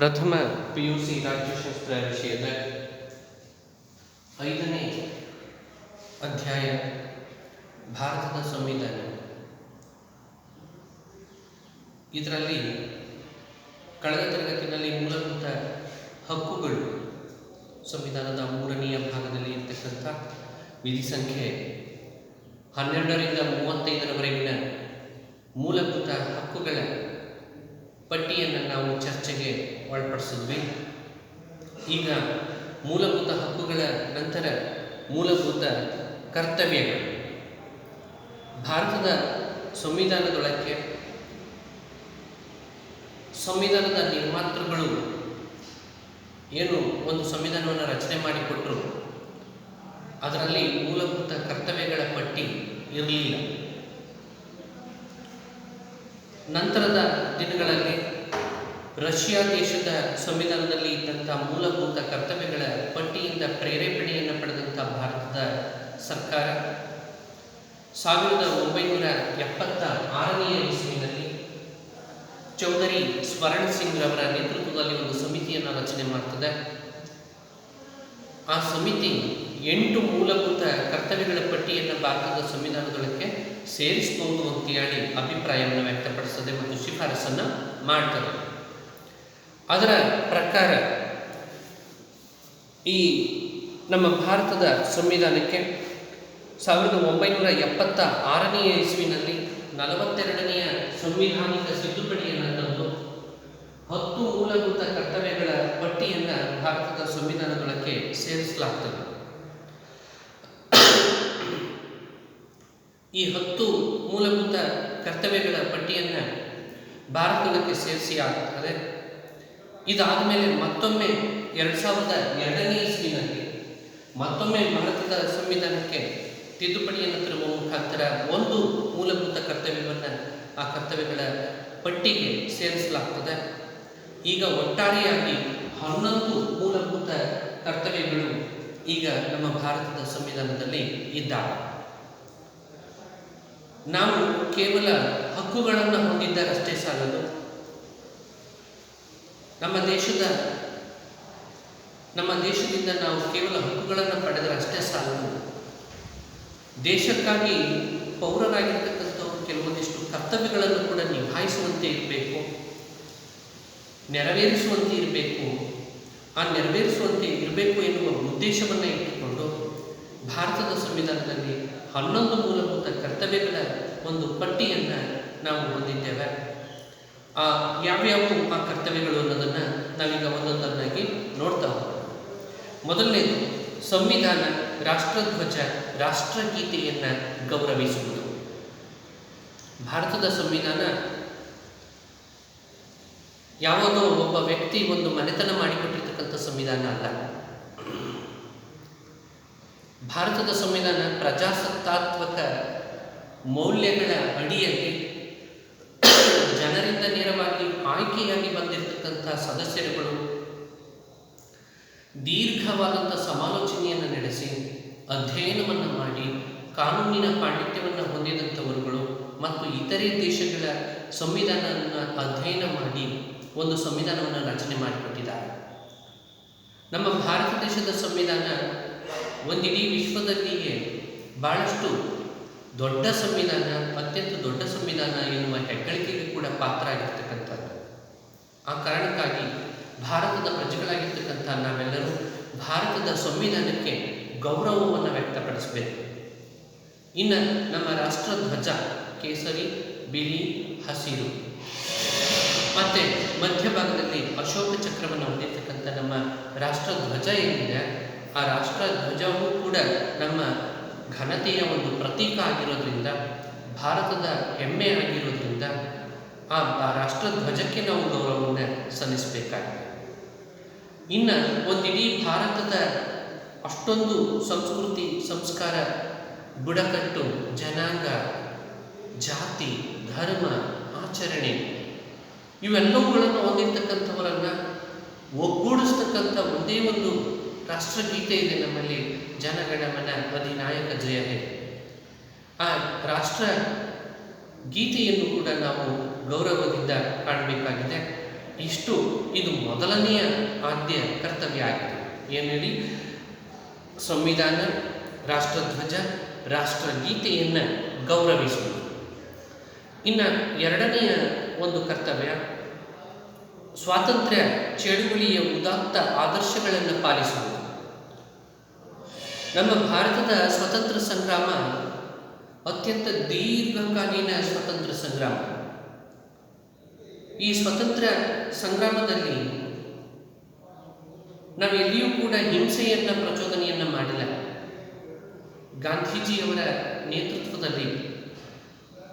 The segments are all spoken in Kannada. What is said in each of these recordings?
ಪ್ರಥಮ ಪಿ ಯು ಸಿ ರಾಜ್ಯಶಾಸ್ತ್ರ ವಿಷಯದ ಐದನೇ ಅಧ್ಯಾಯ, ಭಾರತದ ಸಂವಿಧಾನ. ಇದರಲ್ಲಿ ಕಳೆದ ತರಗತಿನಲ್ಲಿ ಮೂಲಭೂತ ಹಕ್ಕುಗಳು ಸಂವಿಧಾನದ ಮೂರನೆಯ ಭಾಗದಲ್ಲಿ ಇರ್ತಕ್ಕಂಥ ವಿಧಿ ಸಂಖ್ಯೆ ಹನ್ನೆರಡರಿಂದ ಮೂವತ್ತೈದರವರೆಗಿನ ಮೂಲಭೂತ ಹಕ್ಕುಗಳ ಪಟ್ಟಿಯನ್ನು ನಾವು ಚರ್ಚೆಗೆ ಒಳಪಡಿಸಿದ್ವಿ ಈಗ ಮೂಲಭೂತ ಹಕ್ಕುಗಳ ನಂತರ ಮೂಲಭೂತ ಕರ್ತವ್ಯಗಳು. ಭಾರತದ ಸಂವಿಧಾನದೊಳಕ್ಕೆ ಸಂವಿಧಾನದ ನಿರ್ಮಾತೃಗಳು ಏನು ಒಂದು ಸಂವಿಧಾನವನ್ನು ರಚನೆ ಮಾಡಿಕೊಟ್ಟರು ಅದರಲ್ಲಿ ಮೂಲಭೂತ ಕರ್ತವ್ಯಗಳ ಪಟ್ಟಿ ಇರಲಿಲ್ಲ. ನಂತರದ ದಿನಗಳಲ್ಲಿ ರಷ್ಯಾ ದೇಶದ ಸಂವಿಧಾನದಲ್ಲಿ ಇದ್ದಂಥ ಮೂಲಭೂತ ಕರ್ತವ್ಯಗಳ ಪಟ್ಟಿಯಿಂದ ಪ್ರೇರೇಪಣೆಯನ್ನು ಪಡೆದಂಥ ಭಾರತದ ಸರ್ಕಾರ. ಸಾವಿರದ ಒಂಬೈನೂರ ಎಪ್ಪತ್ತ ಆರನೆಯ ಇಸ್ವಿನಲ್ಲಿ ಚೌಧರಿ ಸ್ವರಣ್ ಸಿಂಗ್ ರವರ ನೇತೃತ್ವದಲ್ಲಿ ಒಂದು ಸಮಿತಿಯನ್ನು ರಚನೆ ಮಾಡ್ತದೆ. ಆ ಸಮಿತಿ ಎಂಟು ಮೂಲಭೂತ ಕರ್ತವ್ಯಗಳ ಪಟ್ಟಿಯನ್ನು ಭಾರತದ ಸಂವಿಧಾನದೊಳಕ್ಕೆ ಸೇರಿಸಬಹುದು ಅಂತೇಳಿ ಅಭಿಪ್ರಾಯವನ್ನು ವ್ಯಕ್ತಪಡಿಸ್ತದೆ ಮತ್ತು ಶಿಫಾರಸನ್ನು ಮಾಡ್ತದೆ. ಅದರ ಪ್ರಕಾರ ಈ ನಮ್ಮ ಭಾರತದ ಸಂವಿಧಾನಕ್ಕೆ ಸಾವಿರದ ಒಂಬೈನೂರ ಎಪ್ಪತ್ತ ಆರನೆಯ ಇಸ್ವಿನಲ್ಲಿ ನಲವತ್ತೆರಡನೆಯ ಸಂವಿಧಾನಿಕ ತಿದ್ದುಪಡಿಯನ್ನು ತಂದು ಹತ್ತು ಮೂಲಭೂತ ಕರ್ತವ್ಯಗಳ ಪಟ್ಟಿಯನ್ನು ಭಾರತದ ಸಂವಿಧಾನದೊಳಕ್ಕೆ ಸೇರಿಸಲಾಗ್ತದೆ. ಈ ಹತ್ತು ಮೂಲಭೂತ ಕರ್ತವ್ಯಗಳ ಪಟ್ಟಿಯನ್ನು ಭಾರತದಕ್ಕೆ ಸೇರಿಸಿ ಆಗ್ತದೆ. ಇದಾದ ಮೇಲೆ ಮತ್ತೊಮ್ಮೆ ಎರಡು ಸಾವಿರದ ಎರಡನೇ ಇಸ್ವಿನಲ್ಲಿ ಮತ್ತೊಮ್ಮೆ ಭಾರತದ ಸಂವಿಧಾನಕ್ಕೆ ತಿದ್ದುಪಡಿಯನ್ನು ತರುವ ಮುಖಾಂತರ ಒಂದು ಮೂಲಭೂತ ಕರ್ತವ್ಯವನ್ನು ಆ ಕರ್ತವ್ಯಗಳ ಪಟ್ಟಿಗೆ ಸೇರಿಸಲಾಗ್ತದೆ. ಈಗ ಒಟ್ಟಾರೆಯಾಗಿ ಹನ್ನೊಂದು ಮೂಲಭೂತ ಕರ್ತವ್ಯಗಳು ಈಗ ನಮ್ಮ ಭಾರತದ ಸಂವಿಧಾನದಲ್ಲಿ ಇದ್ದಾವೆ. ನಾವು ಕೇವಲ ಹಕ್ಕುಗಳನ್ನು ಹೊಂದಿದ್ದರಷ್ಟೇ ಸಾಲದು. ನಮ್ಮ ದೇಶದ, ನಮ್ಮ ದೇಶದಿಂದ ನಾವು ಕೇವಲ ಹಕ್ಕುಗಳನ್ನು ಪಡೆದರೆ ಅಷ್ಟೇ ಸಾಲದು. ದೇಶಕ್ಕಾಗಿ ಪೌರರಾಗಿರ್ತಕ್ಕಂಥವ್ರು ಕೆಲವೊಂದಿಷ್ಟು ಕರ್ತವ್ಯಗಳನ್ನು ಕೂಡ ನಿಭಾಯಿಸುವಂತೆ ಇರಬೇಕು, ನೆರವೇರಿಸುವಂತೆ ಇರಬೇಕು. ಆ ನೆರವೇರಿಸುವಂತೆ ಇರಬೇಕು ಎನ್ನುವ ಉದ್ದೇಶವನ್ನು ಇಟ್ಟುಕೊಂಡು ಭಾರತದ ಸಂವಿಧಾನದಲ್ಲಿ ಹನ್ನೊಂದು ಮೂಲಭೂತ ಕರ್ತವ್ಯಗಳ ಒಂದು ಪಟ್ಟಿಯನ್ನು ನಾವು ಹೊಂದಿದ್ದೇವೆ. ಆ, ಯಾವ್ಯಾವ ಆ ಕರ್ತವ್ಯಗಳು ಅನ್ನೋದನ್ನು ನಾವೀಗ ಒಂದೊಂದನ್ನಾಗಿ ನೋಡ್ತಾ ಹೋಗೋಣ. ಮೊದಲನೇದು, ಸಂವಿಧಾನ, ರಾಷ್ಟ್ರಧ್ವಜ, ರಾಷ್ಟ್ರಗೀತೆಯನ್ನು ಗೌರವಿಸುವುದು. ಭಾರತದ ಸಂವಿಧಾನ ಯಾವುದೋ ಒಬ್ಬ ವ್ಯಕ್ತಿ ಒಂದು ಮನೆತನ ಮಾಡಿಕೊಟ್ಟಿರ್ತಕ್ಕಂಥ ಸಂವಿಧಾನ ಅಲ್ಲ. ಭಾರತದ ಸಂವಿಧಾನ ಪ್ರಜಾಸತ್ತಾತ್ಮಕ ಮೌಲ್ಯಗಳ ಅಡಿಯಲ್ಲಿ ಜನರಿಂದ ನೇರವಾಗಿ ಆಯ್ಕೆಯಾಗಿ ಬಂದಿರತಕ್ಕಂಥ ಸದಸ್ಯರುಗಳು ದೀರ್ಘವಾದಂಥ ಸಮಾಲೋಚನೆಯನ್ನು ನಡೆಸಿ ಅಧ್ಯಯನವನ್ನು ಮಾಡಿ ಕಾನೂನಿನ ಪಾಂಡಿತ್ಯವನ್ನು ಹೊಂದಿದಂಥವರುಗಳು ಮತ್ತು ಇತರೆ ದೇಶಗಳ ಸಂವಿಧಾನವನ್ನು ಅಧ್ಯಯನ ಮಾಡಿ ಒಂದು ಸಂವಿಧಾನವನ್ನು ರಚನೆ ಮಾಡಿಕೊಟ್ಟಿದ್ದಾರೆ. ನಮ್ಮ ಭಾರತ ದೇಶದ ಸಂವಿಧಾನ ಒಂದಿಡೀ ವಿಶ್ವದಲ್ಲಿಯೇ ಭಾಳಷ್ಟು ದೊಡ್ಡ ಸಂವಿಧಾನ ಅತ್ಯಂತ ದೊಡ್ಡ ಸಂವಿಧಾನ ಎನ್ನುವ ಹೆಗ್ಗಳಿಕೆಗೆ ಕೂಡ ಪಾತ್ರ ಆಗಿರ್ತಕ್ಕಂಥದ್ದು ಆ ಕಾರಣಕ್ಕಾಗಿ ಭಾರತದ ಪ್ರಜೆಗಳಾಗಿರ್ತಕ್ಕಂಥ ನಾವೆಲ್ಲರೂ ಭಾರತದ ಸಂವಿಧಾನಕ್ಕೆ ಗೌರವವನ್ನು ವ್ಯಕ್ತಪಡಿಸಬೇಕು. ಇನ್ನು ನಮ್ಮ ರಾಷ್ಟ್ರಧ್ವಜ ಕೇಸರಿ, ಬಿಳಿ, ಹಸಿರು. ಮತ್ತೆ ಮಧ್ಯಭಾಗದಲ್ಲಿ ಅಶೋಕ ಚಕ್ರವನ್ನು ಹೊಂದಿರತಕ್ಕಂಥ ನಮ್ಮ ರಾಷ್ಟ್ರಧ್ವಜ ಏನಿದೆ, ಆ ರಾಷ್ಟ್ರಧ್ವಜವೂ ಕೂಡ ನಮ್ಮ ಘನತೆಯ ಒಂದು ಪ್ರತೀಕ ಆಗಿರೋದ್ರಿಂದ, ಭಾರತದ ಹೆಮ್ಮೆ ಆಗಿರೋದ್ರಿಂದ ಆ ರಾಷ್ಟ್ರಧ್ವಜಕ್ಕೆ ನಾವು ಗೌರವವನ್ನು ಸಲ್ಲಿಸಬೇಕಾಗಿದೆ. ಇನ್ನು ಒಂದಿಡೀ ಭಾರತದ ಅಷ್ಟೊಂದು ಸಂಸ್ಕೃತಿ, ಸಂಸ್ಕಾರ, ಬುಡಕಟ್ಟು, ಜನಾಂಗ, ಜಾತಿ, ಧರ್ಮ, ಆಚರಣೆ ಇವೆಲ್ಲವುಗಳನ್ನು ಹೊಂದಿರ್ತಕ್ಕಂಥವರನ್ನು ಒಗ್ಗೂಡಿಸ್ತಕ್ಕಂಥ ಒಂದೇ ಒಂದು ರಾಷ್ಟ್ರಗೀತೆ ಇದೆ ನಮ್ಮಲ್ಲಿ. ಜನಗಣಮನ ಅಧಿನಾಯಕ ಜಯ ಆ ರಾಷ್ಟ್ರ ಗೀತೆಯನ್ನು ಕೂಡ ನಾವು ಗೌರವದಿಂದ ಕಾಣಬೇಕಾಗಿದೆ. ಇಷ್ಟು ಇದು ಮೊದಲನೆಯ ಆದ್ಯ ಕರ್ತವ್ಯ ಆಗಿದೆ. ಏನೇಳಿ ಸಂವಿಧಾನ, ರಾಷ್ಟ್ರಧ್ವಜ, ರಾಷ್ಟ್ರಗೀತೆಯನ್ನು ಗೌರವಿಸುವುದು. ಇನ್ನು ಎರಡನೆಯ ಒಂದು ಕರ್ತವ್ಯ, ಸ್ವಾತಂತ್ರ್ಯ ಚಳುವಳಿಯ ಉದಾತ್ತ ಆದರ್ಶಗಳನ್ನು ಪಾಲಿಸುವುದು. ನಮ್ಮ ಭಾರತದ ಸ್ವತಂತ್ರ ಸಂಗ್ರಾಮ ಅತ್ಯಂತ ದೀರ್ಘಕಾಲೀನ ಸ್ವತಂತ್ರ ಸಂಗ್ರಾಮ. ಈ ಸ್ವತಂತ್ರ ಸಂಗ್ರಾಮದಲ್ಲಿ ನಾವು ಎಲ್ಲಿಯೂ ಕೂಡ ಹಿಂಸೆಯನ್ನ ಪ್ರಚೋದನೆಯನ್ನ ಮಾಡಿಲ್ಲ. ಗಾಂಧೀಜಿಯವರ ನೇತೃತ್ವದಲ್ಲಿ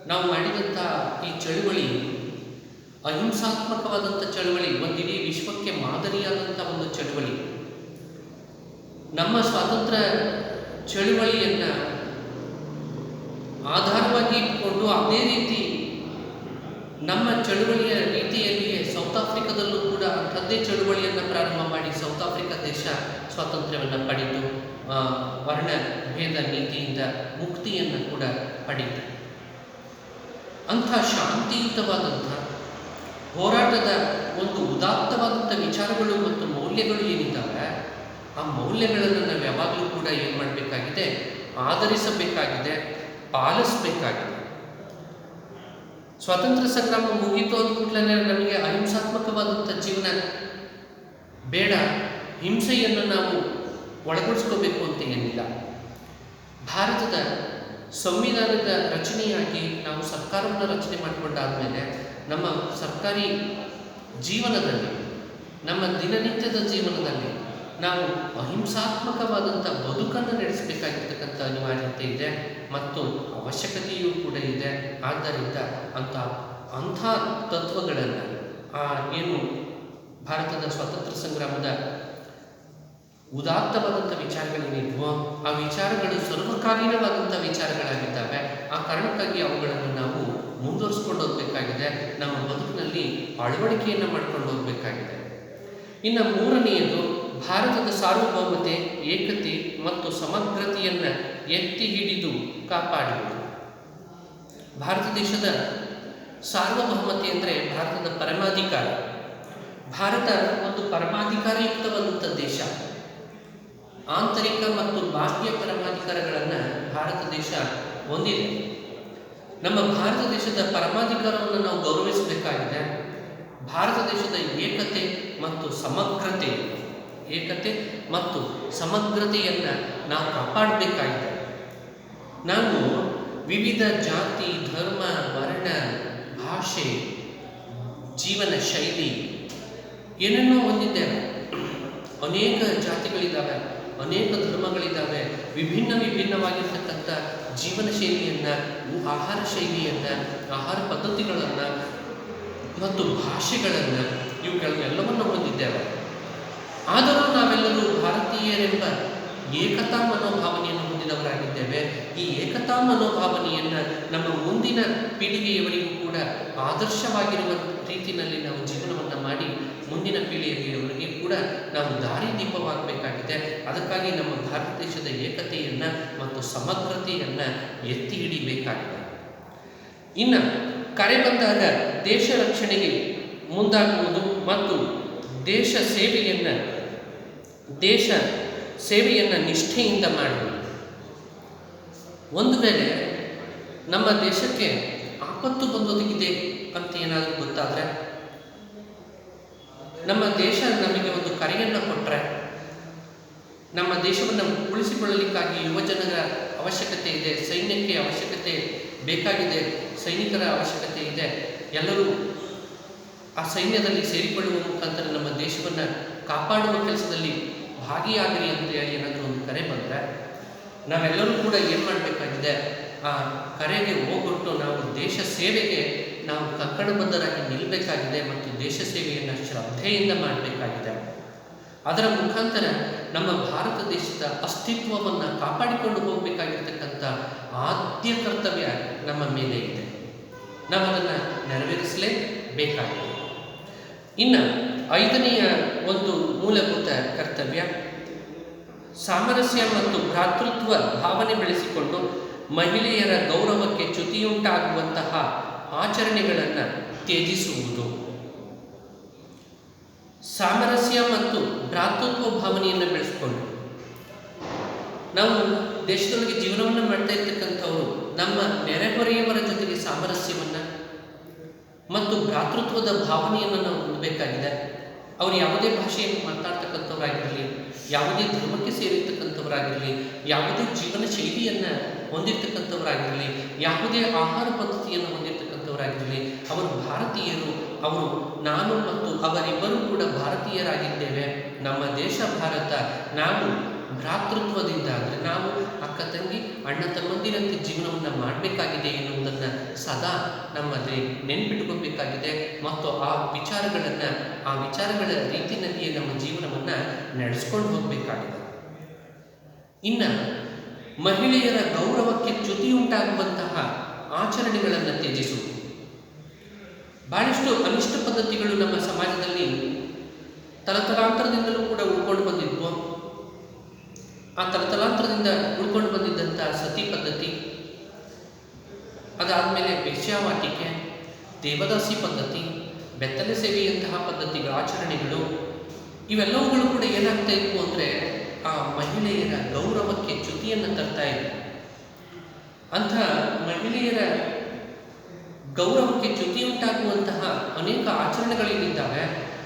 ನಾವು ಮಾಡಿದಂಥ ಈ ಚಳುವಳಿ ಅಹಿಂಸಾತ್ಮಕವಾದಂಥ ಚಳುವಳಿ ಒಂದಿಡೀ ವಿಶ್ವಕ್ಕೆ ಮಾದರಿಯಾದಂಥ ಒಂದು ಚಳುವಳಿ. ನಮ್ಮ ಸ್ವಾತಂತ್ರ್ಯ ಚಳುವಳಿಯನ್ನು ಆಧಾರವಾಗಿ ಇಟ್ಟುಕೊಂಡು ಅದೇ ರೀತಿ ನಮ್ಮ ಚಳುವಳಿಯ ರೀತಿಯಲ್ಲಿಯೇ ಸೌತ್ ಆಫ್ರಿಕಾದಲ್ಲೂ ಕೂಡ ಅಂಥದ್ದೇ ಚಳುವಳಿಯನ್ನು ಪ್ರಾರಂಭ ಮಾಡಿ ಸೌತ್ ಆಫ್ರಿಕಾ ದೇಶ ಸ್ವಾತಂತ್ರ್ಯವನ್ನು ಪಡೆದು ವರ್ಣ ಭೇದ ನೀತಿಯಿಂದ ಮುಕ್ತಿಯನ್ನು ಕೂಡ ಪಡೆಯಿತು. ಅಂಥ ಶಾಂತಿಯುತವಾದಂಥ ಹೋರಾಟದ ಒಂದು ಉದಾತ್ತವಾದಂಥ ವಿಚಾರಗಳು ಮತ್ತು ಮೌಲ್ಯಗಳು ಏನಿದ್ದಾವೆ? ಆ ಮೌಲ್ಯಗಳನ್ನು ನಾವು ಯಾವಾಗಲೂ ಕೂಡ ಏನು ಮಾಡಬೇಕಾಗಿದೆ? ಆಧರಿಸಬೇಕಾಗಿದೆ, ಪಾಲಿಸಬೇಕಾಗಿದೆ. ಸ್ವಾತಂತ್ರ್ಯ ಸಂಗ್ರಾಮ ಮುಗೀತು ಅಂದ ನಮಗೆ ಅಹಿಂಸಾತ್ಮಕವಾದಂಥ ಜೀವನ ಬೇಡ, ಹಿಂಸೆಯನ್ನು ನಾವು ಒಳಗೊಳಿಸ್ಕೋಬೇಕು ಅಂತ ಏನಿಲ್ಲ. ಭಾರತದ ಸಂವಿಧಾನದ ರಚನೆಯಾಗಿ ನಾವು ಸರ್ಕಾರವನ್ನು ರಚನೆ ಮಾಡಿಕೊಂಡಾದ್ಮೇಲೆ ನಮ್ಮ ಸರ್ಕಾರಿ ಜೀವನದಲ್ಲಿ, ನಮ್ಮ ದಿನನಿತ್ಯದ ಜೀವನದಲ್ಲಿ ನಾವು ಅಹಿಂಸಾತ್ಮಕವಾದಂಥ ಬದುಕನ್ನು ನಡೆಸಬೇಕಾಗಿರ್ತಕ್ಕಂಥ ಅನಿವಾರ್ಯತೆ ಇದೆ ಮತ್ತು ಅವಶ್ಯಕತೆಯೂ ಕೂಡ ಇದೆ. ಆದ್ದರಿಂದ ಅಂಥ ಅಂಥ ತತ್ವಗಳನ್ನು, ಆ ಏನು ಭಾರತದ ಸ್ವಾತಂತ್ರ್ಯ ಸಂಗ್ರಾಮದ ಉದಾತ್ತವಾದಂಥ ವಿಚಾರಗಳೇನಿದ್ವೋ, ಆ ವಿಚಾರಗಳು ಸರ್ವಕಾಲೀನವಾದಂಥ ವಿಚಾರಗಳಾಗಿದ್ದಾವೆ. ಆ ಕಾರಣಕ್ಕಾಗಿ ಅವುಗಳನ್ನು ನಾವು ಮುಂದುವರಿಸ್ಕೊಂಡು ಹೋಗಬೇಕಾಗಿದೆ. ನಮ್ಮ ಬದುಕಿನಲ್ಲಿ ಅಳವಡಿಕೆಯನ್ನು ಮಾಡ್ಕೊಂಡು ಹೋಗಬೇಕಾಗಿದೆ. ಇನ್ನು ಮೂರನೆಯದು ಸಾರ್ವಭೌಮತೆ, ಏಕತೆ ಮತ್ತು ಸಮಗ್ರತೆಯನ್ನು ಎತ್ತಿ ಹಿಡಿದು ಕಾಪಾಡಿದರು. ಭಾರತ ದೇಶದ ಸಾರ್ವಭೌಮತೆ ಅಂದರೆ ಭಾರತದ ಪರಮಾಧಿಕಾರ. ಭಾರತ ಒಂದು ಪರಮಾಧಿಕಾರಯುಕ್ತವಾದಂಥ ದೇಶ. ಆಂತರಿಕ ಮತ್ತು ಬಾಹ್ಯ ಪರಮಾಧಿಕಾರಗಳನ್ನು ಭಾರತ ದೇಶ ಹೊಂದಿದೆ. ನಮ್ಮ ಭಾರತ ದೇಶದ ಪರಮಾಧಿಕಾರವನ್ನು ನಾವು ಗೌರವಿಸಬೇಕಾಗಿದೆ. ಭಾರತ ದೇಶದ ಏಕತೆ ಮತ್ತು ಸಮಗ್ರತೆ. ಏಕತೆ ಮತ್ತು ಸಮಗ್ರತೆಯನ್ನು ನಾವು ಕಾಪಾಡಬೇಕಾಯಿತು ನಾವು ವಿವಿಧ ಜಾತಿ, ಧರ್ಮ, ವರ್ಣ, ಭಾಷೆ, ಜೀವನ ಶೈಲಿ ಏನನ್ನೋ ಹೊಂದಿದ್ದೇವೆ. ಅನೇಕ ಜಾತಿಗಳಿದ್ದಾವೆ, ಅನೇಕ ಧರ್ಮಗಳಿದ್ದಾವೆ, ವಿಭಿನ್ನ ವಿಭಿನ್ನವಾಗಿರ್ತಕ್ಕಂಥ ಜೀವನ ಶೈಲಿಯನ್ನು, ಆಹಾರ ಶೈಲಿಯನ್ನು, ಆಹಾರ ಪದ್ಧತಿಗಳನ್ನು, ಮತ್ತು ಭಾಷೆಗಳನ್ನು ಇವುಗಳನ್ನೆಲ್ಲವನ್ನು ಹೊಂದಿದ್ದೇವೆ. ಆದರೂ ನಾವೆಲ್ಲರೂ ಭಾರತೀಯರೆಂಬ ಏಕತಾ ಮನೋಭಾವನೆಯನ್ನು ಹೊಂದಿದವರಾಗಿದ್ದೇವೆ. ಈ ಏಕತಾ ಮನೋಭಾವನೆಯನ್ನು ನಮ್ಮ ಮುಂದಿನ ಪೀಳಿಗೆಯವರಿಗೂ ಕೂಡ ಆದರ್ಶವಾಗಿರುವ ರೀತಿಯಲ್ಲಿ ನಾವು ಜೀವನವನ್ನು ಮಾಡಿ ಮುಂದಿನ ಪೀಳಿಗೆಯವರಿಗೆ ಕೂಡ ನಾವು ದಾರಿ ದೀಪವಾಗಬೇಕಾಗಿದೆ. ಅದಕ್ಕಾಗಿ ನಮ್ಮ ಭಾರತ ದೇಶದ ಏಕತೆಯನ್ನು ಮತ್ತು ಸಮಗ್ರತೆಯನ್ನು ಎತ್ತಿ ಹಿಡಿಬೇಕಾಗಿದೆ. ಇನ್ನು ಕರೆ ಬಂದಾಗ ದೇಶ ರಕ್ಷಣೆಗೆ ಮುಂದಾಗುವುದು ಮತ್ತು ದೇಶ ಸೇವೆಯನ್ನು ದೇಶ ಸೇವೆಯನ್ನು ನಿಷ್ಠೆಯಿಂದ ಮಾಡುವುದು. ಒಂದು ವೇಳೆ ನಮ್ಮ ದೇಶಕ್ಕೆ ಆಪತ್ತು ಬಂದೊದಗಿದೆ ಅಂತ ಏನಾದರೂ ಗೊತ್ತಾದರೆ, ನಮ್ಮ ದೇಶ ನಮಗೆ ಒಂದು ಕರೆಯನ್ನು ಕೊಟ್ಟರೆ ನಮ್ಮ ದೇಶವನ್ನು ಉಳಿಸಿಕೊಳ್ಳಲಿಕ್ಕಾಗಿ ಯುವಜನರ ಅವಶ್ಯಕತೆ ಇದೆ, ಸೈನ್ಯಕ್ಕೆ ಅವಶ್ಯಕತೆ ಬೇಕಾಗಿದೆ, ಸೈನಿಕರ ಅವಶ್ಯಕತೆ ಇದೆ, ಎಲ್ಲರೂ ಆ ಸೈನ್ಯದಲ್ಲಿ ಸೇರಿಕೊಳ್ಳುವ ಮುಖಾಂತರ ನಮ್ಮ ದೇಶವನ್ನು ಕಾಪಾಡುವ ಕೆಲಸದಲ್ಲಿ ಭಾಗಿಯಾಗಿರಿ ಅಂತ ಹೇಳಿ ಏನಾದರೂ ಒಂದು ಕರೆ ಬಂದರೆ, ನಾವೆಲ್ಲರೂ ಕೂಡ ಏನು ಮಾಡಬೇಕಾಗಿದೆ? ಆ ಕರೆಗೆ ಹೋಗ್ಬಿಟ್ಟು ನಾವು ದೇಶ ಸೇವೆಗೆ ನಾವು ಕಕ್ಕಡಬದ್ಧರಾಗಿ ನಿಲ್ಲಬೇಕಾಗಿದೆ ಮತ್ತು ದೇಶ ಸೇವೆಯನ್ನು ಶ್ರದ್ಧೆಯಿಂದ ಮಾಡಬೇಕಾಗಿದೆ. ಅದರ ಮುಖಾಂತರ ನಮ್ಮ ಭಾರತ ದೇಶದ ಅಸ್ತಿತ್ವವನ್ನು ಕಾಪಾಡಿಕೊಂಡು ಹೋಗಬೇಕಾಗಿರ್ತಕ್ಕಂಥ ಆದ್ಯ ಕರ್ತವ್ಯ ನಮ್ಮ ಮೇಲೆ ಇದೆ. ನಾವು ಅದನ್ನು ನೆರವೇರಿಸಲೇಬೇಕಾಗಿದೆ ಇನ್ನು ಐದನೆಯ ಒಂದು ಮೂಲಭೂತ ಕರ್ತವ್ಯ ಸಾಮರಸ್ಯ ಮತ್ತು ಭ್ರಾತೃತ್ವ ಭಾವನೆ ಬೆಳೆಸಿಕೊಂಡು ಮಹಿಳೆಯರ ಗೌರವಕ್ಕೆ ಚ್ಯುತಿಯುಂಟಾಗುವಂತಹ ಆಚರಣೆಗಳನ್ನು ತ್ಯಜಿಸುವುದು. ಸಾಮರಸ್ಯ ಮತ್ತು ಭ್ರಾತೃತ್ವ ಭಾವನೆಯನ್ನು ಬೆಳೆಸಿಕೊಂಡು ನಾವು ದೇಶದೊಳಗೆ ಜೀವನವನ್ನು ಮಾಡ್ತಾ ಇರ್ತಕ್ಕಂಥವರು ನಮ್ಮ ನೆರೆಹೊರೆಯವರ ಜೊತೆಗೆ ಸಾಮರಸ್ಯವನ್ನು ಮತ್ತು ಭ್ರಾತೃತ್ವದ ಭಾವನೆಯನ್ನು ನಾವು ಹೊಂದಬೇಕಾಗಿದೆ. ಅವರು ಯಾವುದೇ ಭಾಷೆಯನ್ನು ಮಾತಾಡ್ತಕ್ಕಂಥವರಾಗಿರಲಿ, ಯಾವುದೇ ಧರ್ಮಕ್ಕೆ ಸೇರಿರ್ತಕ್ಕಂಥವರಾಗಿರಲಿ, ಯಾವುದೇ ಜೀವನ ಶೈಲಿಯನ್ನು ಹೊಂದಿರತಕ್ಕಂಥವರಾಗಿರಲಿ, ಯಾವುದೇ ಆಹಾರ ಪದ್ಧತಿಯನ್ನು ಹೊಂದಿರತಕ್ಕಂಥವರಾಗಿರಲಿ, ಅವರು ಭಾರತೀಯರು, ಅವರು ನಾನು ಮತ್ತು ಅವರಿಬ್ಬರೂ ಕೂಡ ಭಾರತೀಯರಾಗಿದ್ದೇವೆ. ನಮ್ಮ ದೇಶ ಭಾರತ, ನಾವು ಭ್ರಾತೃತ್ವದಿಂದ, ಅಂದರೆ ನಾವು ಅಕ್ಕ ಅಣ್ಣ ತಮ್ಮಂದಿರಂತೆ ಜೀವನವನ್ನು ಮಾಡಬೇಕಾಗಿದೆ ಎನ್ನುವುದನ್ನು ಸದಾ ನಮ್ಮಲ್ಲಿ ನೆನ್ಪಿಟ್ಕೋಬೇಕಾಗಿದೆ ಮತ್ತು ಆ ವಿಚಾರಗಳನ್ನು, ಆ ವಿಚಾರಗಳ ರೀತಿಯಲ್ಲಿಯೇ ನಮ್ಮ ಜೀವನವನ್ನು ನಡೆಸ್ಕೊಂಡು ಹೋಗಬೇಕಾಗಿದೆ. ಇನ್ನು ಮಹಿಳೆಯರ ಗೌರವಕ್ಕೆ ಚ್ಯುತಿಯುಂಟಾಗುವಂತಹ ಆಚರಣೆಗಳನ್ನು ತ್ಯಜಿಸುವುದು ಬಹಳಷ್ಟು ಅನಿಷ್ಟ ಪದ್ಧತಿಗಳು ನಮ್ಮ ಸಮಾಜದಲ್ಲಿ ತಲತಲಾಂತರದಿಂದಲೂ ಕೂಡ ಉಳ್ಕೊಂಡು ಬಂದಿದ್ವು. ಆ ತಲತಲಾಂತರದಿಂದ ಉಳ್ಕೊಂಡು ಬಂದಿದ್ದಂಥ ಸತಿ ಪದ್ಧತಿ. ಅದಾದಮೇಲೆ ವೇಶ್ಯಾವಾಟಿಕೆ, ದೇವದಾಸಿ ಪದ್ಧತಿ, ಬೆತ್ತಲೆ ಸೇವೆಯಂತಹ ಪದ್ಧತಿಗಳ ಆಚರಣೆಗಳು, ಇವೆಲ್ಲವುಗಳು ಕೂಡ ಏನಾಗ್ತಾ ಇತ್ತು ಅಂದರೆ ಆ ಮಹಿಳೆಯರ ಗೌರವಕ್ಕೆ ಚ್ಯುತಿಯನ್ನು ತರ್ತಾ ಇದೆ ಅಂಥ ಮಹಿಳೆಯರ ಗೌರವಕ್ಕೆ ಚ್ಯುತಿ ಉಂಟಾಗುವಂತಹ ಅನೇಕ ಆಚರಣೆಗಳೇನಿದ್ದಾವೆ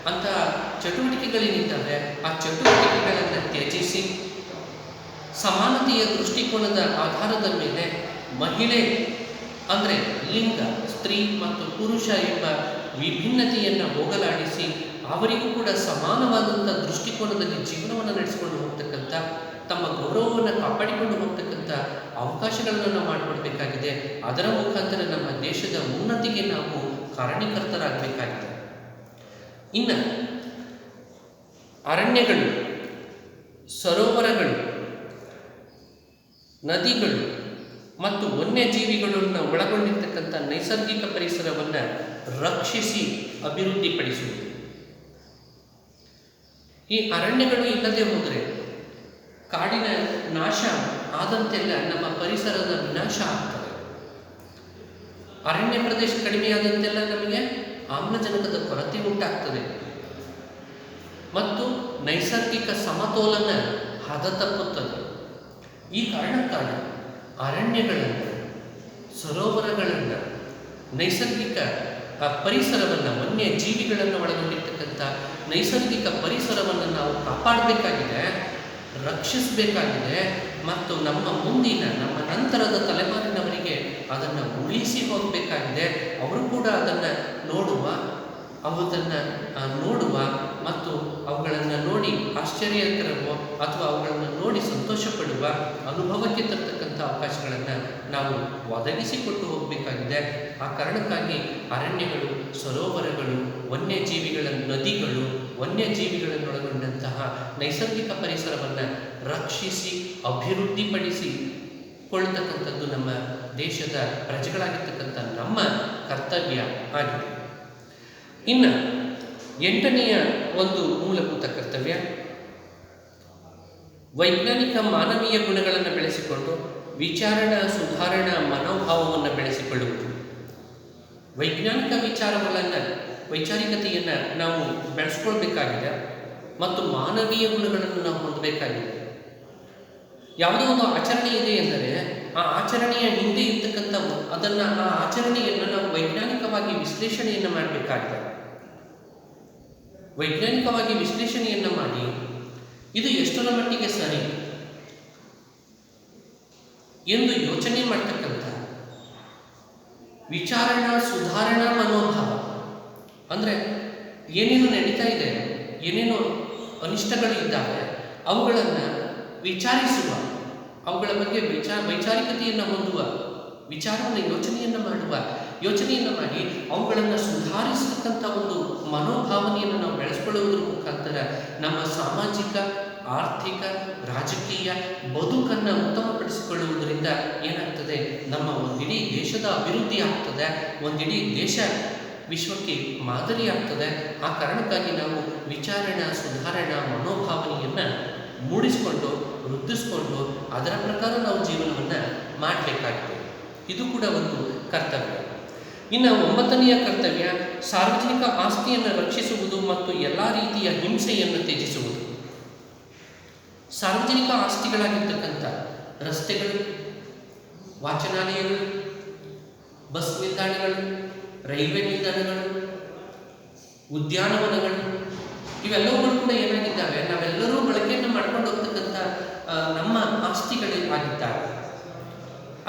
ಅಂತಹ ಚಟುವಟಿಕೆಗಳೇನಿದ್ದಾವೆ, ಆ ಚಟುವಟಿಕೆಗಳನ್ನು ತ್ಯಜಿಸಿ ಸಮಾನತೆಯ ದೃಷ್ಟಿಕೋನದ ಆಧಾರದ ಮೇಲೆ ಮಹಿಳೆ ಅಂದರೆ ಲಿಂಗ, ಸ್ತ್ರೀ ಮತ್ತು ಪುರುಷ ಎಂಬ ವಿಭಿನ್ನತೆಯನ್ನು ಹೋಗಲಾಡಿಸಿ ಅವರಿಗೂ ಕೂಡ ಸಮಾನವಾದಂಥ ದೃಷ್ಟಿಕೋನದಲ್ಲಿ ಜೀವನವನ್ನು ನಡೆಸಿಕೊಂಡು ಹೋಗ್ತಕ್ಕಂಥ ತಮ್ಮ ಗೌರವವನ್ನು ಕಾಪಾಡಿಕೊಂಡು ಹೋಗ್ತಕ್ಕಂಥ ಅವಕಾಶಗಳನ್ನು ನಾವು ಮಾಡಿಕೊಡ್ಬೇಕಾಗಿದೆ. ಅದರ ಮುಖಾಂತರ ನಮ್ಮ ದೇಶದ ಉನ್ನತಿಗೆ ನಾವು ಕಾರಣೀಕರ್ತರಾಗಬೇಕಾಗಿದೆ. ಇನ್ನು ಅರಣ್ಯಗಳು, ಸರೋವರಗಳು ನದಿಗಳು ಮತ್ತು ವನ್ಯಜೀವಿಗಳನ್ನು ಒಳಗೊಂಡಿರ್ತಕ್ಕಂಥ ನೈಸರ್ಗಿಕ ಪರಿಸರವನ್ನು ರಕ್ಷಿಸಿ ಅಭಿವೃದ್ಧಿಪಡಿಸುವುದು. ಈ ಅರಣ್ಯಗಳು ಇಲ್ಲದೆ ಹೋದರೆ ಕಾಡಿನ ನಾಶ ಆದಂತೆಲ್ಲ ನಮ್ಮ ಪರಿಸರದ ವಿನಾಶ ಆಗ್ತದೆ. ಅರಣ್ಯ ಪ್ರದೇಶ ಕಡಿಮೆಯಾದಂತೆಲ್ಲ ನಮಗೆ ಆಮ್ಲಜನಕದ ಕೊರತೆ ಉಂಟಾಗ್ತದೆ. ಮತ್ತು ನೈಸರ್ಗಿಕ ಸಮತೋಲನ ಹದತಪ್ಪುತ್ತದೆ. ಈ ಕಾರಣಕ್ಕಾಗಿ ಅರಣ್ಯಗಳನ್ನು ಸರೋವರಗಳನ್ನು ನೈಸರ್ಗಿಕ ಪರಿಸರವನ್ನು ವನ್ಯ ಜೀವಿಗಳನ್ನು ಒಳಗೊಂಡಿರ್ತಕ್ಕಂಥ ನೈಸರ್ಗಿಕ ಪರಿಸರವನ್ನು ನಾವು ಕಾಪಾಡಬೇಕಾಗಿದೆ, ರಕ್ಷಿಸಬೇಕಾಗಿದೆ ಮತ್ತು ನಮ್ಮ ಮುಂದಿನ, ನಮ್ಮ ನಂತರದ ತಲೆಮಾರಿನವರಿಗೆ ಅದನ್ನು ಉಳಿಸಿ ಹೋಗಬೇಕಾಗಿದೆ. ಅವರು ಕೂಡ ಅದನ್ನು ನೋಡುವ ಅವುದನ್ನು ನೋಡುವ ಮತ್ತು ಅವುಗಳನ್ನು ನೋಡಿ ಆಶ್ಚರ್ಯಕರವೋ ಅಥವಾ ಅವುಗಳನ್ನು ನೋಡಿ ಸಂತೋಷ ಪಡುವ ಅನುಭವಕ್ಕೆ ತರ್ತಕ್ಕಂಥ ಅವಕಾಶಗಳನ್ನು ನಾವು ಒದಗಿಸಿಕೊಟ್ಟು ಹೋಗಬೇಕಾಗಿದೆ. ಆ ಕಾರಣಕ್ಕಾಗಿ ಅರಣ್ಯಗಳು, ಸರೋವರಗಳು, ವನ್ಯಜೀವಿಗಳ ನದಿಗಳು, ವನ್ಯಜೀವಿಗಳನ್ನೊಳಗೊಂಡಂತಹ ನೈಸರ್ಗಿಕ ಪರಿಸರವನ್ನು ರಕ್ಷಿಸಿ, ಅಭಿವೃದ್ಧಿಪಡಿಸಿ ಕೊಳ್ಳತಕ್ಕಂಥದ್ದು ನಮ್ಮ ದೇಶದ ಪ್ರಜೆಗಳಾಗಿರ್ತಕ್ಕಂಥ ನಮ್ಮ ಕರ್ತವ್ಯ ಆಗಿದೆ. ಇನ್ನು ಎಂಟನೆಯ ಒಂದು ಮೂಲಭೂತ ಕರ್ತವ್ಯ, ವೈಜ್ಞಾನಿಕ ಮಾನವೀಯ ಗುಣಗಳನ್ನು ಬೆಳೆಸಿಕೊಂಡು ವಿಚಾರಣಾ, ಸುಧಾರಣಾ, ಮನೋಭಾವವನ್ನು ಬೆಳೆಸಿಕೊಳ್ಳುವುದು. ವೈಜ್ಞಾನಿಕ ವಿಚಾರಗಳನ್ನು ವೈಚಾರಿಕತೆಯನ್ನು ನಾವು ಬೆಳೆಸ್ಕೊಳ್ಬೇಕಾಗಿದೆ ಮತ್ತು ಮಾನವೀಯ ಗುಣಗಳನ್ನು ನಾವು ಹೊಂದಬೇಕಾಗಿದೆ. ಯಾವುದೋ ಒಂದು ಆಚರಣೆ ಇದೆ ಎಂದರೆ, ಆ ಆಚರಣೆಯ ಹಿಂದೆ ಇರ್ತಕ್ಕಂಥ ಅದನ್ನು, ಆ ಆಚರಣೆಯನ್ನು ನಾವು ವೈಜ್ಞಾನಿಕವಾಗಿ ವಿಶ್ಲೇಷಣೆಯನ್ನು ಮಾಡಬೇಕಾಗಿದೆ. ವೈಜ್ಞಾನಿಕವಾಗಿ ವಿಶ್ಲೇಷಣೆಯನ್ನು ಮಾಡಿ, ಇದು ಎಷ್ಟರ ಮಟ್ಟಿಗೆ ಸರಿ ಎಂದು ಯೋಚನೆ ಮಾಡ್ತಕ್ಕಂಥ ವಿಚಾರಣಾ ಸುಧಾರಣಾ ಮನೋಭಾವ. ಅಂದರೆ ಏನೇನು ನಡೀತಾ ಇದೆ, ಏನೇನು ಅನಿಷ್ಟಗಳು ಇದ್ದಾವೆ, ಅವುಗಳನ್ನು ವಿಚಾರಿಸುವ, ಅವುಗಳ ಬಗ್ಗೆ ವಿಚಾರ, ವೈಚಾರಿಕತೆಯನ್ನು ಹೊಂದುವ, ವಿಚಾರವನ್ನು ಯೋಚನೆಯನ್ನು ಮಾಡುವ ಯೋಚನೆಯನ್ನು ಮಾಡಿ ಅವುಗಳನ್ನು ಸುಧಾರಿಸತಕ್ಕಂಥ ಒಂದು ಮನೋಭಾವನೆಯನ್ನು ನಾವು ಬೆಳೆಸ್ಕೊಳ್ಳುವುದರ ಮುಖಾಂತರ ನಮ್ಮ ಸಾಮಾಜಿಕ, ಆರ್ಥಿಕ, ರಾಜಕೀಯ ಬದುಕನ್ನು ಉತ್ತಮಪಡಿಸಿಕೊಳ್ಳುವುದರಿಂದ ಏನಾಗ್ತದೆ? ನಮ್ಮ ಒಂದಿಡೀ ದೇಶದ ಅಭಿವೃದ್ಧಿ ಆಗ್ತದೆ. ಒಂದಿಡೀ ದೇಶ ವಿಶ್ವಕ್ಕೆ ಮಾದರಿ ಆಗ್ತದೆ. ಆ ಕಾರಣಕ್ಕಾಗಿ ನಾವು ವಿಚಾರಣಾ, ಸುಧಾರಣಾ ಮನೋಭಾವನೆಯನ್ನು ಮೂಡಿಸಿಕೊಂಡು, ವೃದ್ಧಿಸಿಕೊಂಡು ಅದರ ಪ್ರಕಾರ ನಾವು ಜೀವನವನ್ನು ಮಾಡಬೇಕಾಗ್ತದೆ. ಇದು ಕೂಡ ಒಂದು ಕರ್ತವ್ಯ. ಇನ್ನು ಒಂಬತ್ತನೆಯ ಕರ್ತವ್ಯ ಸಾರ್ವಜನಿಕ ಆಸ್ತಿಯನ್ನು ರಕ್ಷಿಸುವುದು ಮತ್ತು ಎಲ್ಲ ರೀತಿಯ ಹಿಂಸೆಯನ್ನು ತ್ಯಜಿಸುವುದು. ಸಾರ್ವಜನಿಕ ಆಸ್ತಿಗಳಾಗಿರ್ತಕ್ಕಂಥ ರಸ್ತೆಗಳು, ವಾಚನಾಲಯಗಳು, ಬಸ್ ನಿಲ್ದಾಣಗಳು, ರೈಲ್ವೆ ನಿಲ್ದಾಣಗಳು, ಉದ್ಯಾನವನಗಳು, ಇವೆಲ್ಲವುಗಳು ಕೂಡ ಏನಾಗಿದ್ದಾವೆ? ನಾವೆಲ್ಲರೂ ಬಳಕೆಯನ್ನು ಮಾಡ್ಕೊಂಡು ಹೋಗ್ತಕ್ಕಂಥ ನಮ್ಮ ಆಸ್ತಿಗಳೇ ಆಗಿದ್ದಾವೆ.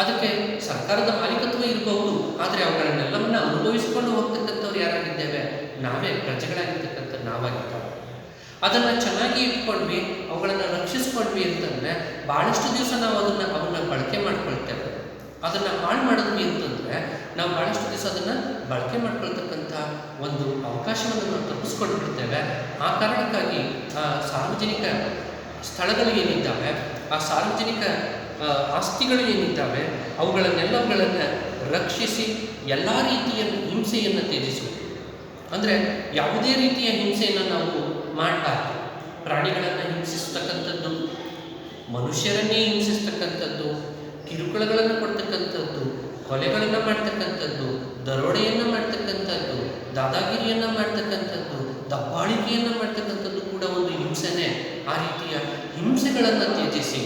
ಅದಕ್ಕೆ ಸರ್ಕಾರದ ಮಾಲೀಕತ್ವ ಇರಬಹುದು, ಆದರೆ ಅವುಗಳನ್ನೆಲ್ಲವನ್ನ ಅನುಭವಿಸಿಕೊಂಡು ಹೋಗ್ತಕ್ಕಂಥವ್ರು ಯಾರಾಗಿದ್ದೇವೆ? ನಾವೇ ಪ್ರಜೆಗಳಾಗಿರ್ತಕ್ಕಂಥ ನಾವಾಗಿದ್ದಾವೆ. ಅದನ್ನು ಚೆನ್ನಾಗಿ ಇಟ್ಕೊಂಡ್ವಿ, ಅವುಗಳನ್ನು ರಕ್ಷಿಸ್ಕೊಂಡ್ವಿ ಅಂತಂದರೆ ಭಾಳಷ್ಟು ದಿವಸ ನಾವು ಅದನ್ನು ಅವನ್ನ ಬಳಕೆ ಮಾಡ್ಕೊಳ್ತೇವೆ. ಅದನ್ನು ಹಾಳು ಮಾಡಿದ್ವಿ ಅಂತಂದರೆ ನಾವು ಭಾಳಷ್ಟು ದಿವಸ ಅದನ್ನು ಬಳಕೆ ಮಾಡ್ಕೊಳ್ತಕ್ಕಂಥ ಒಂದು ಅವಕಾಶವನ್ನು ನಾವು ತಪ್ಪಿಸ್ಕೊಂಡು ಬಿಡ್ತೇವೆ ಆ ಕಾರಣಕ್ಕಾಗಿ ಸಾರ್ವಜನಿಕ ಸ್ಥಳಗಳು ಏನಿದ್ದಾವೆ, ಆ ಸಾರ್ವಜನಿಕ ಆಸ್ತಿಗಳು ಏನಿದ್ದಾವೆ, ಅವುಗಳನ್ನೆಲ್ಲವುಗಳನ್ನು ರಕ್ಷಿಸಿ ಎಲ್ಲ ರೀತಿಯ ಹಿಂಸೆಯನ್ನು ತ್ಯಜಿಸುವುದು. ಅಂದರೆ ಯಾವುದೇ ರೀತಿಯ ಹಿಂಸೆಯನ್ನು ನಾವು ಮಾಡಬಾರ್ದು. ಪ್ರಾಣಿಗಳನ್ನು ಹಿಂಸಿಸ್ತಕ್ಕಂಥದ್ದು, ಮನುಷ್ಯರನ್ನೇ ಹಿಂಸಿಸ್ತಕ್ಕಂಥದ್ದು, ಕಿರುಕುಳಗಳನ್ನು ಕೊಡ್ತಕ್ಕಂಥದ್ದು, ಕೊಲೆಗಳನ್ನು ಮಾಡ್ತಕ್ಕಂಥದ್ದು, ದರೋಡೆಯನ್ನು ಮಾಡ್ತಕ್ಕಂಥದ್ದು, ದಾದಾಗಿರಿಯನ್ನು ಮಾಡ್ತಕ್ಕಂಥದ್ದು, ದಬ್ಬಾಳಿಕೆಯನ್ನು ಮಾಡ್ತಕ್ಕಂಥದ್ದು ಕೂಡ ಒಂದು ಹಿಂಸೆನೇ. ಆ ರೀತಿಯ ಹಿಂಸೆಗಳನ್ನು ತ್ಯಜಿಸಿ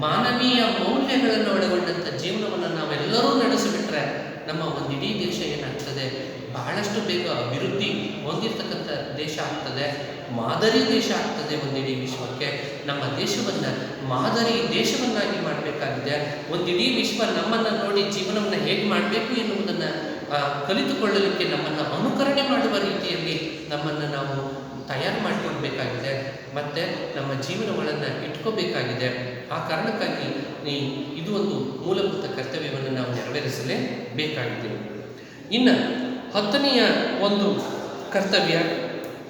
ಮಾನವೀಯ ಮೌಲ್ಯಗಳನ್ನು ಒಳಗೊಂಡಂಥ ಜೀವನವನ್ನು ನಾವೆಲ್ಲರೂ ನಡೆಸಿಬಿಟ್ರೆ ನಮ್ಮ ಒಂದು ಇಡೀ ದೇಶ ಏನಾಗ್ತದೆ? ಬಹಳಷ್ಟು ಬೇಗ ಅಭಿವೃದ್ಧಿ ಹೊಂದಿರತಕ್ಕಂಥ ದೇಶ ಆಗ್ತದೆ. ಮಾದರಿ ದೇಶ ಆಗ್ತದೆ ಒಂದಿಡೀ ವಿಶ್ವಕ್ಕೆ. ನಮ್ಮ ದೇಶವನ್ನು ಮಾದರಿ ದೇಶವನ್ನಾಗಿ ಮಾಡಬೇಕಾಗಿದೆ. ಒಂದಿಡೀ ವಿಶ್ವ ನಮ್ಮನ್ನು ನೋಡಿ ಜೀವನವನ್ನು ಹೇಗೆ ಮಾಡಬೇಕು ಎನ್ನುವುದನ್ನು ಕಲಿತುಕೊಳ್ಳಲಿಕ್ಕೆ ನಮ್ಮನ್ನು ಅನುಕರಣೆ ಮಾಡುವ ರೀತಿಯಲ್ಲಿ ನಮ್ಮನ್ನು ನಾವು ತಯಾರು ಮಾಡಿಕೊಳ್ಬೇಕಾಗಿದೆ. ಮತ್ತು ನಮ್ಮ ಜೀವನಗಳನ್ನು ಇಟ್ಕೋಬೇಕಾಗಿದೆ. ಆ ಕಾರಣಕ್ಕಾಗಿ ಇದು ಒಂದು ಮೂಲಭೂತ ಕರ್ತವ್ಯವನ್ನು ನಾವು ನೆರವೇರಿಸಲೇ ಬೇಕಾಗಿದೆ ಇನ್ನು ಹತ್ತನೆಯ ಒಂದು ಕರ್ತವ್ಯ,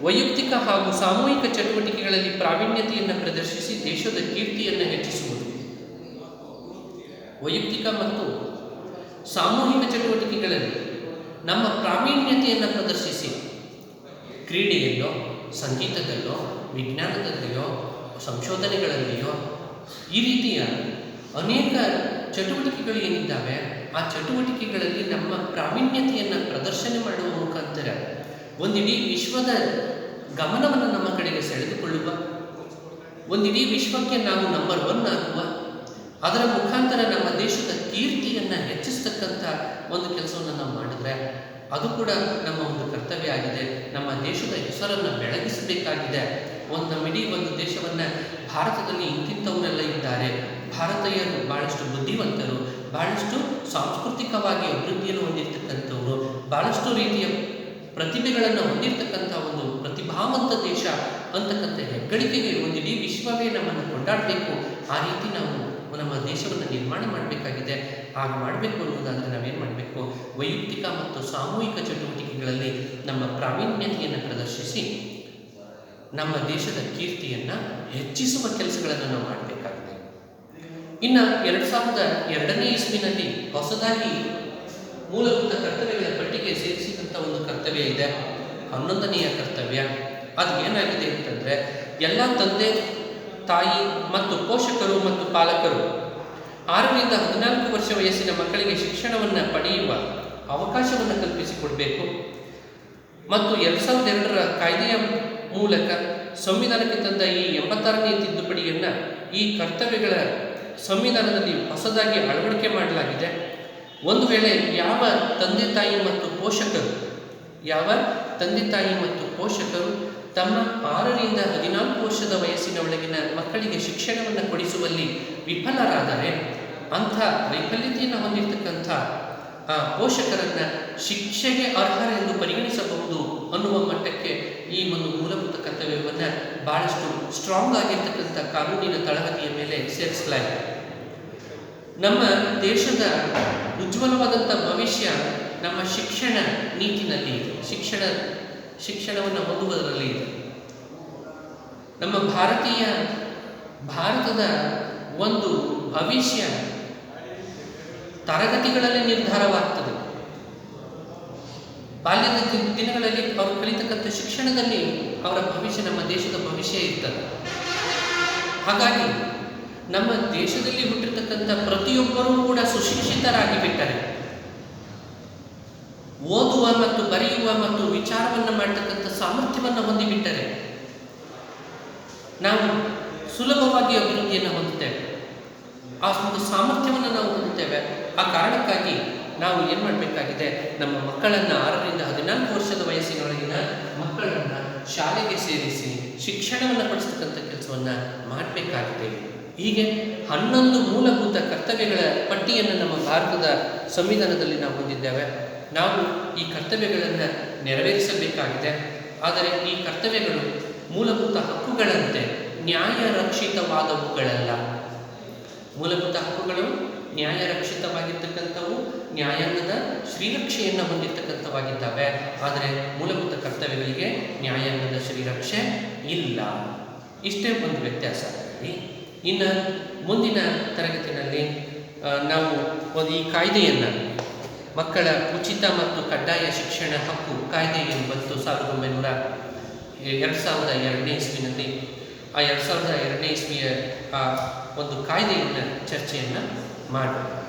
ವೈಯಕ್ತಿಕ ಹಾಗೂ ಸಾಮೂಹಿಕ ಚಟುವಟಿಕೆಗಳಲ್ಲಿ ಪ್ರಾವೀಣ್ಯತೆಯನ್ನು ಪ್ರದರ್ಶಿಸಿ ದೇಶದ ಕೀರ್ತಿಯನ್ನು ಹೆಚ್ಚಿಸುವುದು. ವೈಯಕ್ತಿಕ ಮತ್ತು ಸಾಮೂಹಿಕ ಚಟುವಟಿಕೆಗಳಲ್ಲಿ ನಮ್ಮ ಪ್ರಾವೀಣ್ಯತೆಯನ್ನು ಪ್ರದರ್ಶಿಸಿ ಕ್ರೀಡೆಯಲ್ಲೋ, ಸಂಗೀತದಲ್ಲೋ, ವಿಜ್ಞಾನದಲ್ಲಿಯೋ, ಸಂಶೋಧನೆಗಳಲ್ಲಿಯೋ ಈ ರೀತಿಯ ಅನೇಕ ಚಟುವಟಿಕೆಗಳು ಏನಿದ್ದಾವೆ, ಆ ಚಟುವಟಿಕೆಗಳಲ್ಲಿ ನಮ್ಮ ಪ್ರಾವೀಣ್ಯತೆಯನ್ನು ಪ್ರದರ್ಶನ ಮಾಡುವ ಮುಖಾಂತರ ಒಂದಿಡೀ ವಿಶ್ವದ ಗಮನವನ್ನು ನಮ್ಮ ಕಡೆಗೆ ಸೆಳೆದುಕೊಳ್ಳುವ, ಒಂದಿಡೀ ವಿಶ್ವಕ್ಕೆ ನಾವು ನಂಬರ್ ಒನ್ ಆಗುವ, ಅದರ ಮುಖಾಂತರ ನಮ್ಮ ದೇಶದ ಕೀರ್ತಿಯನ್ನು ಹೆಚ್ಚಿಸ್ತಕ್ಕಂಥ ಒಂದು ಕೆಲಸವನ್ನು ನಾವು ಮಾಡಿದ್ರೆ ಅದು ಕೂಡ ನಮ್ಮ ಒಂದು ಕರ್ತವ್ಯ ಆಗಿದೆ. ನಮ್ಮ ದೇಶದ ಹೆಸರನ್ನು ಬೆಳಗಿಸಬೇಕಾಗಿದೆ. ಒಂದು ಇಡೀ ಒಂದು ದೇಶವನ್ನು ಭಾರತದಲ್ಲಿ ಇಂತಿಂಥವರೆಲ್ಲ ಇದ್ದಾರೆ. ಭಾರತೀಯರು ಭಾಳಷ್ಟು ಬುದ್ಧಿವಂತರು ಭಾಳಷ್ಟು ಸಾಂಸ್ಕೃತಿಕವಾಗಿ ಅಭಿವೃದ್ಧಿಯನ್ನು ಹೊಂದಿರತಕ್ಕಂಥವರು ಭಾಳಷ್ಟು ರೀತಿಯ ಪ್ರತಿಭೆಗಳನ್ನು ಹೊಂದಿರತಕ್ಕಂಥ ಒಂದು ಪ್ರತಿಭಾವಂತ ದೇಶ ಅಂತಕ್ಕಂಥ ಹೆಗ್ಗಳಿಕೆಗೆ ಒಂದು ಇಡೀ ವಿಶ್ವವೇ ನಮ್ಮನ್ನು ಕೊಂಡಾಡಬೇಕು. ಆ ರೀತಿ ನಾವು ನಮ್ಮ ದೇಶವನ್ನು ನಿರ್ಮಾಣ ಮಾಡಬೇಕಾಗಿದೆ. ಹಾಗೆ ಮಾಡಬೇಕು ಅನ್ನೋದಾದರೆ ನಾವೇನು ಮಾಡಬೇಕು? ವೈಯಕ್ತಿಕ ಮತ್ತು ಸಾಮೂಹಿಕ ಚಟುವಟಿಕೆಗಳಲ್ಲಿ ನಮ್ಮ ಪ್ರಾವೀಣ್ಯತೆಯನ್ನು ಪ್ರದರ್ಶಿಸಿ ನಮ್ಮ ದೇಶದ ಕೀರ್ತಿಯನ್ನು ಹೆಚ್ಚಿಸುವ ಕೆಲಸಗಳನ್ನು ನಾವು ಮಾಡಬೇಕಾಗಿದೆ. ಇನ್ನು ಎರಡು ಸಾವಿರದ ಎರಡನೇ ಇಸ್ವಿನಲ್ಲಿ ಹೊಸದಾಗಿ ಮೂಲಭೂತ ಕರ್ತವ್ಯಗಳ ಪಟ್ಟಿಗೆ ಸೇರಿಸಿದಂಥ ಒಂದು ಕರ್ತವ್ಯ ಇದೆ, ಹನ್ನೊಂದನೆಯ ಕರ್ತವ್ಯ. ಅದು ಏನಾಗಿದೆ ಅಂತಂದರೆ, ಎಲ್ಲ ತಂದೆ, ತಾಯಿ ಮತ್ತು ಪೋಷಕರು ಮತ್ತು ಪಾಲಕರು ಆರರಿಂದ ಹದಿನಾಲ್ಕು ವರ್ಷ ವಯಸ್ಸಿನ ಮಕ್ಕಳಿಗೆ ಶಿಕ್ಷಣವನ್ನು ಪಡೆಯುವ ಅವಕಾಶವನ್ನು ಕಲ್ಪಿಸಿಕೊಡಬೇಕು. ಮತ್ತು ಎರಡು ಸಾವಿರದ ಎರಡರ ಕಾಯ್ದೆಯ ಮೂಲಕ ಸಂವಿಧಾನಕ್ಕೆ ತಂದ ಈ ಎಂಬತ್ತಾರನೇ ತಿದ್ದುಪಡಿಯನ್ನು ಈ ಕರ್ತವ್ಯಗಳ ಸಂವಿಧಾನದಲ್ಲಿ ಹೊಸದಾಗಿ ಅಳವಡಿಕೆ ಮಾಡಲಾಗಿದೆ. ಒಂದು ವೇಳೆ ಯಾವ ತಂದೆ ತಾಯಿ ಮತ್ತು ಪೋಷಕರು, ಯಾವ ತಂದೆ ತಾಯಿ ಮತ್ತು ಪೋಷಕರು ತಮ್ಮ ಆರರಿಂದ ಹದಿನಾಲ್ಕು ವರ್ಷದ ವಯಸ್ಸಿನ ಒಳಗಿನ ಮಕ್ಕಳಿಗೆ ಶಿಕ್ಷಣವನ್ನು ಕೊಡಿಸುವಲ್ಲಿ ವಿಫಲರಾದರೆ ಅಂಥ ವೈಫಲ್ಯತೆಯನ್ನು ಹೊಂದಿರತಕ್ಕಂಥ ಆ ಪೋಷಕರನ್ನು ಶಿಕ್ಷೆಗೆ ಅರ್ಹರೆಂದು ಪರಿಗಣಿಸಬಹುದು ಅನ್ನುವ ಮಟ್ಟಕ್ಕೆ ಈ ಒಂದು ಕರ್ತವ್ಯವನ್ನು ಬಹಳಷ್ಟು ಸ್ಟ್ರಾಂಗ್ ಆಗಿರ್ತಕ್ಕಂಥ ಕಾನೂನಿನ ತಳಹದಿಯ ಮೇಲೆ ಸೇರಿಸಲಾಯಿತು ನಮ್ಮ ದೇಶದ ಉಜ್ವಲವಾದಂಥ ಭವಿಷ್ಯ ನಮ್ಮ ಶಿಕ್ಷಣ ನೀತಿನಲ್ಲಿ ಇದೆ. ಶಿಕ್ಷಣ, ಶಿಕ್ಷಣವನ್ನು ಹೊಂದುವುದರಲ್ಲಿ ಇದೆ. ನಮ್ಮ ಭಾರತೀಯ, ಭಾರತದ ಒಂದು ಭವಿಷ್ಯ ತರಗತಿಗಳಲ್ಲಿ ನಿರ್ಧಾರವಾಗ್ತದೆ. ಬಾಲ್ಯದ ದಿನಗಳಲ್ಲಿ ಅವರು ಕಲಿತಕ್ಕಂಥ ಶಿಕ್ಷಣದಲ್ಲಿ ಅವರ ಭವಿಷ್ಯ, ನಮ್ಮ ದೇಶದ ಭವಿಷ್ಯ ಇರ್ತದೆ. ಹಾಗಾಗಿ ನಮ್ಮ ದೇಶದಲ್ಲಿ ಹುಟ್ಟಿರ್ತಕ್ಕಂಥ ಪ್ರತಿಯೊಬ್ಬರೂ ಕೂಡ ಸುಶಿಕ್ಷಿತರಾಗಿ ಬಿಟ್ಟರೆ ಓದುವ ಮತ್ತು ಬರೆಯುವ ಮತ್ತು ವಿಚಾರವನ್ನು ಮಾಡ್ತಕ್ಕಂಥ ಸಾಮರ್ಥ್ಯವನ್ನು ಹೊಂದಿಬಿಟ್ಟರೆ, ನಾವು ಸುಲಭವಾಗಿ ಅಭಿವೃದ್ಧಿಯನ್ನು ಹೊಂದುತ್ತೇವೆ. ಆ ಒಂದು ಸಾಮರ್ಥ್ಯವನ್ನು ನಾವು ಹೊಂದುತ್ತೇವೆ. ಆ ಕಾರಣಕ್ಕಾಗಿ ನಾವು ಏನು ಮಾಡಬೇಕಾಗಿದೆ, ನಮ್ಮ ಮಕ್ಕಳನ್ನು ಆರರಿಂದ ಹದಿನಾಲ್ಕು ವರ್ಷದ ವಯಸ್ಸಿನೊಳಗಿನ ಮಕ್ಕಳನ್ನು ಶಾಲೆಗೆ ಸೇರಿಸಿ ಶಿಕ್ಷಣವನ್ನು ಪಡಿಸ್ತಕ್ಕಂಥ ಕೆಲಸವನ್ನು ಮಾಡಬೇಕಾಗಿದೆ ಹೀಗೆ ಹನ್ನೊಂದು ಮೂಲಭೂತ ಕರ್ತವ್ಯಗಳ ಪಟ್ಟಿಯನ್ನು ನಮ್ಮ ಭಾರತದ ಸಂವಿಧಾನದಲ್ಲಿ ನಾವು ಹೊಂದಿದ್ದೇವೆ. ನಾವು ಈ ಕರ್ತವ್ಯಗಳನ್ನು ನೆರವೇರಿಸಬೇಕಾಗಿದೆ. ಆದರೆ ಈ ಕರ್ತವ್ಯಗಳು ಮೂಲಭೂತ ಹಕ್ಕುಗಳಂತೆ ನ್ಯಾಯ ರಕ್ಷಿತವಾದವುಗಳಲ್ಲ ಮೂಲಭೂತ ಹಕ್ಕುಗಳು ನ್ಯಾಯ ರಕ್ಷಿತವಾಗಿರ್ತಕ್ಕಂಥವು ನ್ಯಾಯಾಂಗದ ಶ್ರೀರಕ್ಷೆಯನ್ನು ಹೊಂದಿರತಕ್ಕಂಥವಾಗಿದ್ದಾವೆ. ಆದರೆ ಮೂಲಭೂತ ಕರ್ತವ್ಯಗಳಿಗೆ ನ್ಯಾಯಾಂಗದ ಶ್ರೀರಕ್ಷೆ ಇಲ್ಲ. ಇಷ್ಟೇ ಒಂದು ವ್ಯತ್ಯಾಸ ಅದರಲ್ಲಿ ಇನ್ನು ಮುಂದಿನ ತರಗತಿನಲ್ಲಿ ನಾವು ಒಂದು ಈ ಕಾಯ್ದೆಯನ್ನು, ಮಕ್ಕಳ ಉಚಿತ ಮತ್ತು ಕಡ್ಡಾಯ ಶಿಕ್ಷಣ ಹಕ್ಕು ಕಾಯ್ದೆ ಏನು ಬಂತು? ಸಾವಿರದ ಒಂಬೈನೂರ ಎರಡು ಸಾವಿರದ ಎರಡನೇ ಇಸ್ವಿನಲ್ಲಿ. ಆ ಎರಡು ಸಾವಿರದ ಎರಡನೇ ಇಸ್ವಿಯ ಒಂದು ಕಾಯ್ದೆಯನ್ನು, ಚರ್ಚೆಯನ್ನು ಮಾಡೋಣ